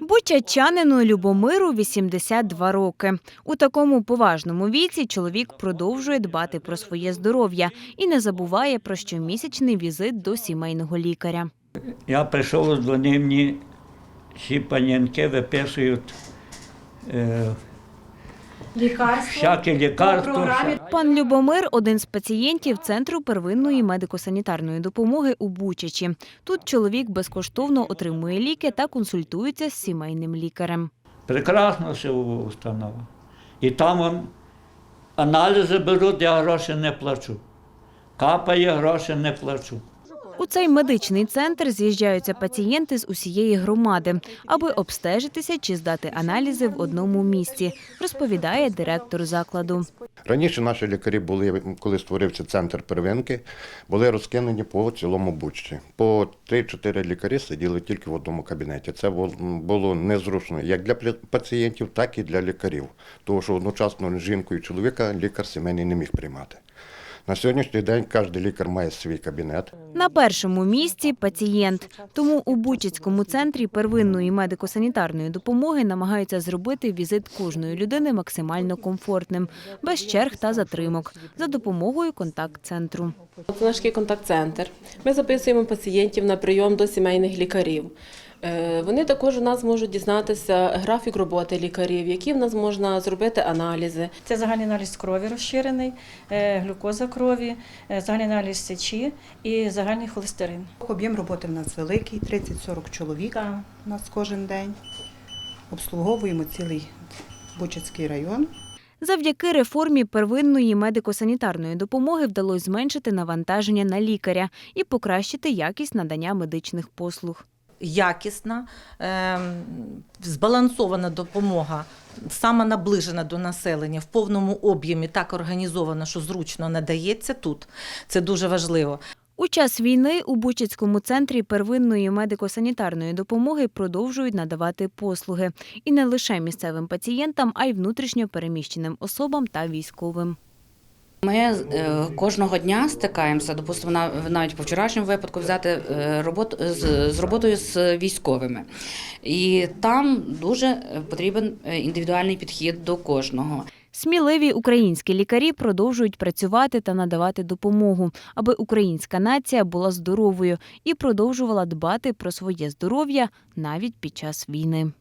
Бучачанину Любомиру 82 роки. У такому поважному віці чоловік продовжує дбати про своє здоров'я і не забуває про щомісячний візит до сімейного лікаря. Я прийшов, дзвонив мені, всі панянки виписують Лікарство по лікарства. програмі Пан Любомир один з пацієнтів центру первинної медико-санітарної допомоги у Бучачі. Тут чоловік безкоштовно отримує ліки та консультується з сімейним лікарем. Прекрасно все установа. І там он, аналізи беруть, я гроші не плачу. Капає, гроші не плачу. У цей медичний центр з'їжджаються пацієнти з усієї громади, аби обстежитися чи здати аналізи в одному місці, розповідає директор закладу. Раніше наші лікарі були, коли створився центр первинки, були розкинені по цілому бучці. По 3-4 лікарі сиділи тільки в одному кабінеті. Це бу- було незручно як для пацієнтів, так і для лікарів. Тому що одночасно жінку і чоловіка лікар сімейний не міг приймати. На сьогоднішній день кожен лікар має свій кабінет. На першому місці пацієнт. Тому у Бучицькому центрі первинної медико-санітарної допомоги намагаються зробити візит кожної людини максимально комфортним, без черг та затримок, за допомогою контакт-центру. Це наш контакт-центр. Ми записуємо пацієнтів на прийом до сімейних лікарів. Е, Вони також у нас можуть дізнатися графік роботи лікарів, які в нас можна зробити аналізи. це загальний аналіз крові розширений, е, глюкоза крові, е, загальний аналіз сечі і загальний холестерин. Об'єм роботи в нас великий, 30-40 чоловік Так. у нас кожен день. Обслуговуємо цілий Бучацький район. Завдяки реформі первинної медико-санітарної допомоги вдалося зменшити навантаження на лікаря і покращити якість надання медичних послуг. Якісна, ем, збалансована допомога, саме наближена до населення в повному об'ємі, так організована, що зручно надається тут. Це дуже важливо. У час війни у Бучицькому центрі первинної медико-санітарної допомоги продовжують надавати послуги і не лише місцевим пацієнтам, а й внутрішньо переміщеним особам та військовим. Ми е, кожного дня стикаємося, допустимо, на- навіть по вчорашньому випадку взяти е, робот, з, з роботою з військовими. І там дуже потрібен е, індивідуальний підхід до кожного. Сміливі українські лікарі продовжують працювати та надавати допомогу, аби українська нація була здоровою і продовжувала дбати про своє здоров'я навіть під час війни.